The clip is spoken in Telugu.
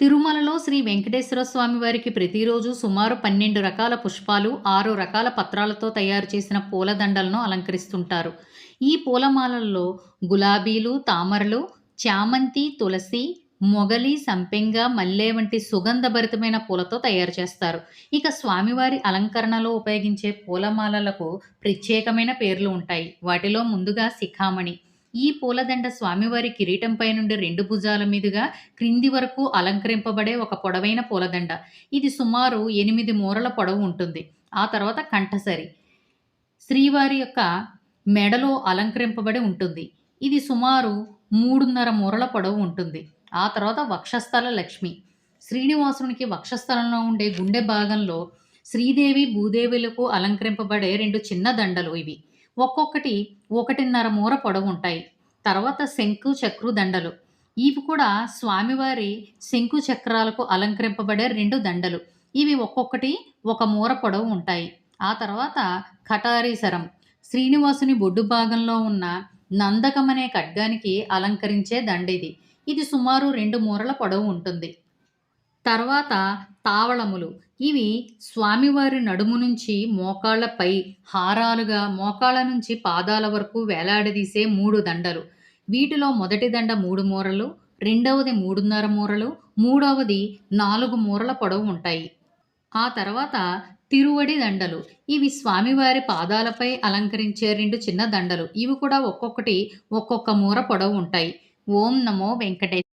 తిరుమలలో శ్రీ వెంకటేశ్వర స్వామి వారికి ప్రతిరోజు సుమారు పన్నెండు రకాల పుష్పాలు ఆరు రకాల పత్రాలతో తయారు చేసిన పూలదండలను అలంకరిస్తుంటారు. ఈ పూలమాలల్లో గులాబీలు తామరలు చామంతి తులసి మొగలి సంపెంగ మల్లె వంటి సుగంధభరితమైన పూలతో తయారు చేస్తారు. ఇక స్వామివారి అలంకరణలో ఉపయోగించే పూలమాలలకు ప్రత్యేకమైన పేర్లు ఉంటాయి. వాటిలో ముందుగా శిఖామణి ఈ పూలదండ స్వామివారి కిరీటంపై నుండి రెండు భుజాల మీదుగా క్రింది వరకు అలంకరింపబడే ఒక పొడవైన పూలదండ. ఇది సుమారు ఎనిమిది మూరల పొడవు ఉంటుంది. ఆ తర్వాత కంఠసరి. శ్రీవారి యొక్క మెడలో అలంకరింపబడి ఉంటుంది. ఇది సుమారు మూడున్నర మూరల పొడవు ఉంటుంది. ఆ తర్వాత వక్షస్థల లక్ష్మి. శ్రీనివాసునికి వక్షస్థలంలో ఉండే గుండె భాగంలో శ్రీదేవి భూదేవులకు అలంకరింపబడే రెండు చిన్న దండలు ఇవి. ఒక్కొక్కటి ఒకటిన్నర మూర పొడవు ఉంటాయి తర్వాత శంకు చక్రు దండలు. ఇవి కూడా స్వామివారి శంకు చక్రాలకు అలంకరింపబడే రెండు దండలు. ఇవి ఒక్కొక్కటి ఒక మూర పొడవు ఉంటాయి. ఆ తర్వాత కటారీసరం. శ్రీనివాసుని బొడ్డు భాగంలో ఉన్న నందకం అనే ఖడ్గానికి అలంకరించే దండ ఇది ఇది సుమారు రెండు మూరల పొడవు ఉంటుంది. తర్వాత తావళములు. ఇవి స్వామివారి నడుము నుంచి మోకాళ్ళపై హారాలుగా మోకాళ్ళ నుంచి పాదాల వరకు వేలాడదీసే మూడు దండలు. వీటిలో మొదటి దండ మూడు మూరలు రెండవది మూడున్నర మూరలు మూడవది నాలుగు మూరల పొడవు ఉంటాయి. ఆ తర్వాత తిరువడి దండలు. ఇవి స్వామివారి పాదాలపై అలంకరించే రెండు చిన్న దండలు. ఇవి కూడా ఒక్కొక్కటి ఒక్కొక్క మూర పొడవు ఉంటాయి. ఓం నమో వెంకటేశ్వర